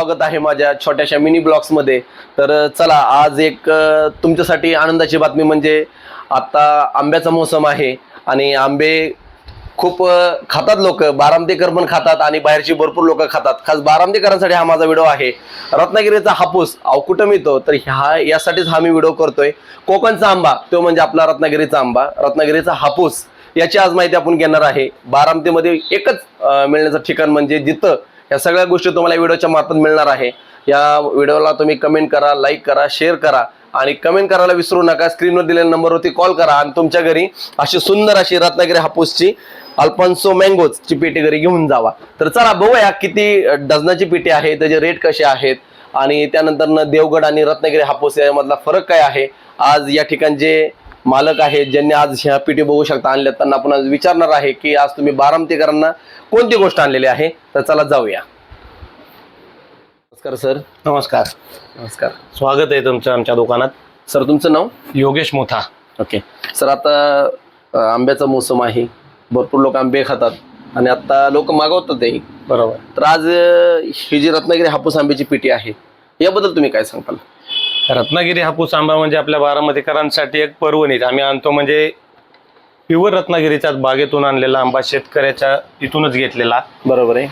स्वागत आहे माझ्या छोट्याशा मिनी ब्लॉक्समध्ये तर चला आज एक तुमच्यासाठी आनंदाची बातमी म्हणजे आता आंब्याचा मोसम आहे आणि आंबे खूप खातात लोक. बारामतीकर पण खातात आणि बाहेरची भरपूर लोक खातात. खास बारामतीकरांसाठी हा माझा व्हिडिओ आहे. रत्नागिरीचा हापूस अहो कुठं मिळतो? तर ह्या यासाठीच हा मी व्हिडिओ करतोय. कोकणचा आंबा तो म्हणजे आपला रत्नागिरीचा आंबा. रत्नागिरीचा हापूस याची आज माहिती आपण घेणार आहे. बारामतीमध्ये एकच मिळण्याचं ठिकाण म्हणजे जिथं या सगळ्या गोष्टी तुम्हाला व्हिडिओच्या मार्फत मिळणार आहे. या व्हिडिओला तुम्ही कमेंट करा लाईक करा शेअर करा आणि कमेंट करायला विसरू नका. स्क्रीनवर दिलेल्या नंबरवरती कॉल करा आणि तुमच्या घरी अशी सुंदर अशी रत्नागिरी हापूसची अल्फान्सो मँगोजची पेटी घरी घेऊन जावा. तर चला बघूया किती डझनाची पेटी आहे त्याचे रेट कसे आहेत आणि त्यानंतर देवगड आणि रत्नागिरी हापूस यामधला फरक काय आहे. आज या ठिकाण जे मालक आहेत ज्यांनी आज ह्या पेटी बघू शकता आणल्या त्यांना आपण आज विचारणार आहे की आज तुम्ही बारामतीकरांना कोणती गोष्ट आणलेली आहे? तर चला जाऊया. नमस्कार सर. नमस्कार. नमस्कार. स्वागत आहे तुमचं आमच्या दुकानात. सर तुमचं नाव? योगेश मोथा. ओके. सर आता अ, आंब्याचा मोसम आहे. भरपूर लोक आंबे खातात. आणि आता लोक मागवतात ते. बरोबर. तर आज अ, ही जी रत्नागिरी हापूस आंब्याची पेटी आहे याबद्दल तुम्ही काय सांगताल रत्नागिरी हापूस आंबा म्हणजे आपल्या बारामतीकरांसाठी एक पर्वणीच आम्ही आणतो म्हणजे प्युअर रत्नागिरीच्याच बागेतून आणलेला आंबा शेतकऱ्याच्या इथूनच घेतलेला. बरोबर आहे.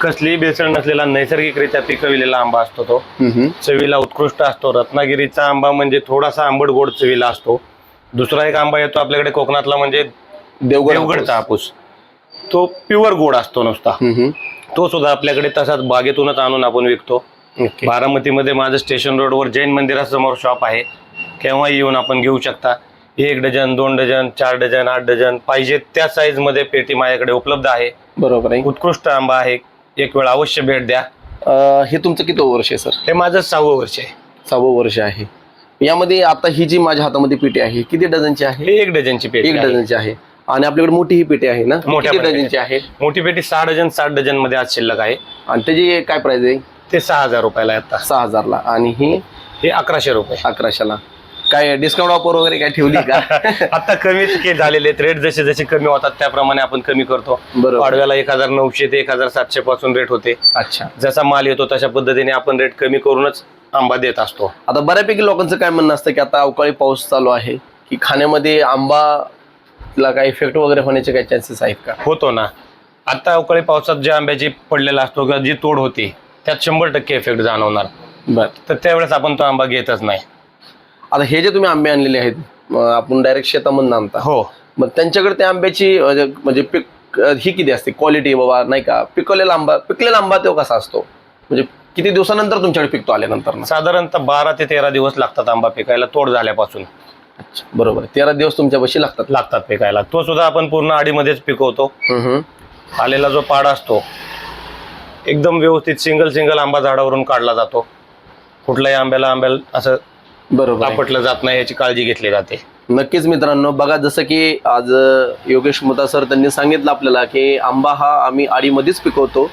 कसलीही भेसळ नसलेला नैसर्गिकरित्या पिकविलेला आंबा असतो तो. चवीला उत्कृष्ट असतो. रत्नागिरीचा आंबा म्हणजे थोडासा आंबट गोड चवीला असतो. दुसरा एक आंबा येतो आपल्याकडे कोकणातला म्हणजे देवगड देवगडचा हापूस. तो प्युअर गोड असतो नुसता. तो सुद्धा आपल्याकडे तसाच बागेतूनच आणून आपण विकतो. बारामतीमध्ये माझं स्टेशन रोडवर जैन मंदिरासमोर शॉप आहे. केव्हाही येऊन आपण घेऊ शकता. एक डझन दोन डझन चार डझन आठ डझन पाहिजे त्या साईजमध्ये पेटी माझ्याकडे उपलब्ध आहे. बरोबर आहे. उत्कृष्ट आंबा आहे. एक वेळ अवश्य भेट द्या. अ, हे तुमचं किती वर्ष आहे सर? हे माझं सहावं वर्ष आहे. सहावं वर्ष आहे. यामध्ये आता ही जी माझ्या हातामध्ये पेटी आहे किती डझनची आहे? हे एक डझनची पेटी एक आहे. डझनची आहे. आणि आपल्याकडे मोठी ही पेटी आहे ना? मोठ्या किती. डझनची आहे? मोठी पेटी सहा डझन सात डझनमध्ये आज शिल्लक आहे. आणि त्याची काय प्राइस आहे? ते सहा हजार रुपयाला आहे आता. सहा हजारला. आणि ही? हे अकराशे रुपये. अकराशेला. काय डिस्काउंट ऑफर वगैरे काय ठेवली का? आता कमी के झालेले आहेत. रेट जसे जसे कमी होतात त्याप्रमाणे आपण कमी करतो. बरोबर. पाडव्याला एक हजार नऊशे ते एक हजार सातशे पासून रेट होते. अच्छा. जसा माल येतो तशा पद्धतीने आपण रेट कमी करूनच आंबा देत असतो. आता बऱ्यापैकी लोकांचं काय म्हणणं असतं की आता अवकाळी पाऊस चालू आहे की खाण्यामध्ये आंबा ला काही इफेक्ट वगैरे होण्याचे काही चान्सेस आहेत का? होतो ना. आता अवकाळी पावसात ज्या आंब्याची पडलेला असतो किंवा जी तोड होते त्यात शंभर टक्के इफेक्ट जाणवणार. बर. तर त्यावेळेस आपण तो आंबा घेतच नाही. आता हे जे तुम्ही आंबे आणलेले आहेत अं, आपण डायरेक्ट शेतामधून आणता. हो. मग त्यांच्याकडे त्या आंब्याची अं, म्हणजे पिक अं, ही किती असते? क्वालिटी बाबा नाही का? पिकवलेला आंबा पिकलेला आंबा तो कसा असतो? म्हणजे किती दिवसानंतर तुमच्याकडे पिकतो आल्यानंतर ना साधारणतः बारा ते तेरा दिवस लागतात आंबा पिकायला तोड झाल्यापासून. बरोबर. आहे. तेरा दिवस तुमच्या बशी लागतात. लागतात पिकायला. तो सुद्धा आपण पूर्ण आडीमध्येच पिकवतो. हम्म, हम्म. आलेला जो पाड असतो एकदम व्यवस्थित सिंगल सिंगल आंबा झाडावरून काढला जातो. कुठल्याही आंब्याला आंब्याला असं बरोबर आहे. आपटलं जात नाही याची काळजी घेतली जाते. नक्कीच मित्रांनो बघा जसं की आज अ, योगेश मुता सर त्यांनी सांगितलं आपल्याला की आंबा हा आम्ही आडीमध्येच पिकवतो.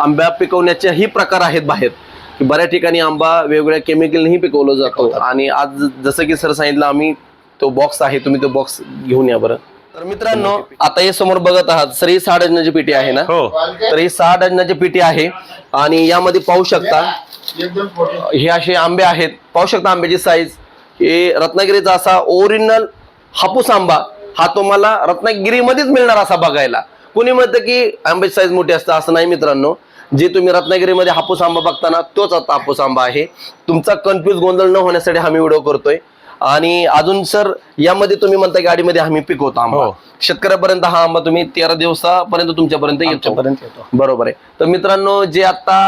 आंब्या पिकवण्याच्याही प्रकार आहेत बाहेर. की बऱ्याच ठिकाणी आंबा वेगवेगळ्या केमिकलनेही पिकवलं जातो. आणि आज जसं की सर सांगितलं आम्ही तो बॉक्स आहे तुम्ही तो बॉक्स घेऊन या बरं. तर मित्रांनो आता हे समोर बघत आहात सर ही सहा डझनाची पेटी आहे ना? हो. तर ही सहा डझनाची पेटी आहे आणि यामध्ये पाहू शकता हे असे आंबे आहेत. पाहू शकता आंब्याची साईज हे रत्नागिरीचा असा ओरिजिनल हापूस आंबा हा तुम्हाला रत्नागिरीमध्येच मिळणार असा बघायला. कोणी म्हणतं की आंब्याची साईज मोठी असतं असं नाही मित्रांनो. जे तुम्ही रत्नागिरीमध्ये हापूस आंबा बघताना तोच आता हापूस आंबा आहे. तुमचा कन्फ्युज गोंधळ न होण्यासाठी हा मी व्हिडिओ करतोय. आणि अजून सर यामध्ये तुम्ही म्हणता की गाडीमध्ये आम्ही पिकवतो आंबा. हो. शेतकऱ्यापर्यंत हा आंबा तुम्ही तेरा दिवसापर्यंत तुमच्यापर्यंत येतो. बरोबर आहे. तर मित्रांनो जे आता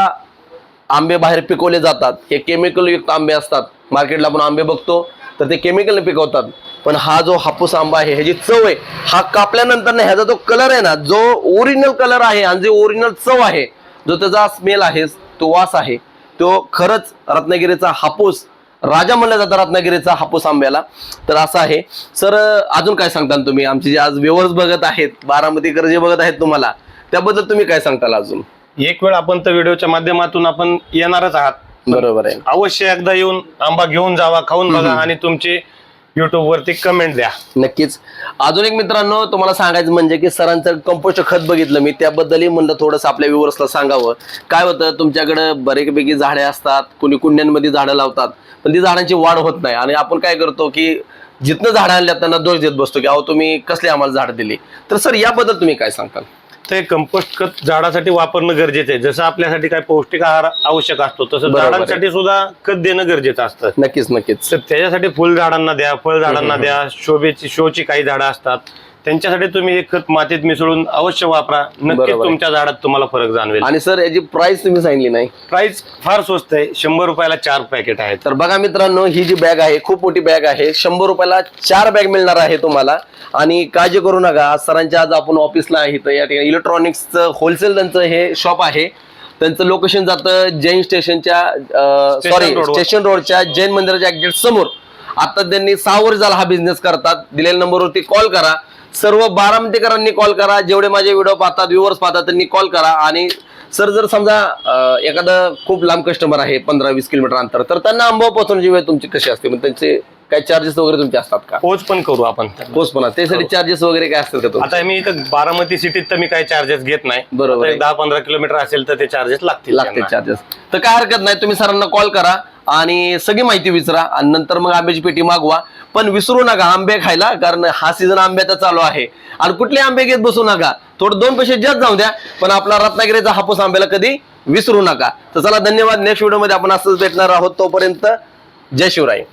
आंबे बाहेर पिकवले जातात हे केमिकल युक्त आंबे असतात. मार्केटला आपण आंबे बघतो तर ते केमिकलने पिकवतात. पण हा जो हापूस आंबा आहे ह्याची चव आहे हा कापल्यानंतर ना ह्याचा जो कलर आहे ना जो ओरिजिनल कलर आहे आणि जे ओरिजिनल चव आहे जो त्याचा स्मेल आहे तो वास आहे तो खरंच रत्नागिरीचा हापूस राजा म्हणलं जातं रत्नागिरीचा हापूस आंब्याला. तर असं आहे. सर अजून काय सांगता तुम्ही? आमचे जे आज व्यवर्स बघत आहेत बारामतीकर जे बघत आहेत तुम्हाला त्याबद्दल तुम्ही काय सांगताल अजून? एक वेळ आपण तर व्हिडिओच्या माध्यमातून आपण येणारच आहात. बरोबर आहे. अवश्य एकदा येऊन आंबा घेऊन जावा खाऊन बघा आणि तुमची युट्यूबवरती कमेंट द्या. नक्कीच. अजून एक मित्रांनो तुम्हाला सांगायचं म्हणजे की सरांचं कंपोस्ट खत बघितलं मी त्याबद्दलही म्हणलं थोडंसं आपल्या व्ह्युअर्सला सांगावं. काय होतं तुमच्याकडे बरेपैकी झाडे असतात कुणी कुंड्यांमध्ये झाडं लावतात पण ती झाडांची वाढ होत नाही. आणि आपण काय करतो की जिथनं झाडं आणल्यात त्यांना दोष देत बसतो की अहो तुम्ही कसले आम्हाला झाड दिली? तर सर याबद्दल तुम्ही काय सांगताल? ते कंपोस्ट खत झाडासाठी वापरणं गरजेचं आहे. जसं आपल्यासाठी काय पौष्टिक आहार आवश्यक असतो तसं बरोबर आहे. झाडांसाठी सुद्धा खत देणं गरजेचं असतं. नक्कीच नक्कीच. तर त्याच्यासाठी फुल झाडांना द्या फळ झाडांना द्या शोभेची शोची काही झाडं असतात. त्यांच्यासाठी तुम्ही हे खत मातीत मिसळून अवश्य वापरा. नक्कीच बरोबर आहे. तुमच्या झाडात तुम्हाला फरक जाणवेल. आणि सर याची प्राइस तुम्ही सांगितली नाही. प्राइस फार स्वस्त आहे. शंभर रुपयाला चार पॅकेट आहेत. तर बघा मित्रांनो ही जी बॅग आहे खूप मोठी बॅग आहे. शंभर रुपयाला चार बॅग मिळणार आहे तुम्हाला. आणि काळजी करू नका. आज सरांच्या आज आपण ऑफिसला आहे. तर या ठिकाणी इलेक्ट्रॉनिक्सचं होलसेल त्यांचं हे शॉप आहे. त्यांचं लोकेशन जातं जैन स्टेशनच्या सॉरी. स्टेशन रोडच्या जैन मंदिराच्या एक्झॅक्ट समोर. आता त्यांनी सहा वर्ष झाला हा बिझनेस करतात. दिलेल्या नंबरवरती कॉल करा. सर्व बारामतीकरांनी कॉल करा. जेवढे माझे व्हिडिओ पाहतात व्ह्युअर्स पाहतात त्यांनी कॉल करा. आणि सर जर समजा एखादं खूप लांब कस्टमर आहे पंधरा वीस किलोमीटर अंतर तर त्यांना आंबा पोहोचवण्याची वेळ तुमची कशी असते? मग त्यांचे काय चार्जेस वगैरे तुमचे असतात का? पोच पण करू आपण. पोच पण. त्यासाठी चार्जेस वगैरे काय असतात का? आता मी इथं बारामती सिटीत तर मी काही चार्जेस घेत नाही. बरोबर दहा पंधरा किलोमीटर असेल तर ते चार्जेस लागतील लागते त्यांना. चार्जेस तर काय हरकत नाही तुम्ही सरांना कॉल करा आणि सगळी माहिती विचारा. आणि नंतर मग आंब्याची पेटी मागवा. पण विसरू नका आंबे खायला कारण हा सीझन आंब्याचा चालू आहे. आणि कुठले आंबे घेत बसू नका. थोडं दोन पैसे जास्त जाऊ द्या पण आपला रत्नागिरीचा हापूस आंब्याला कधी विसरू नका. तर चला धन्यवाद. नेक्स्ट व्हिडिओमध्ये आपण असंच भेटणार आहोत तोपर्यंत. जय शिवराय.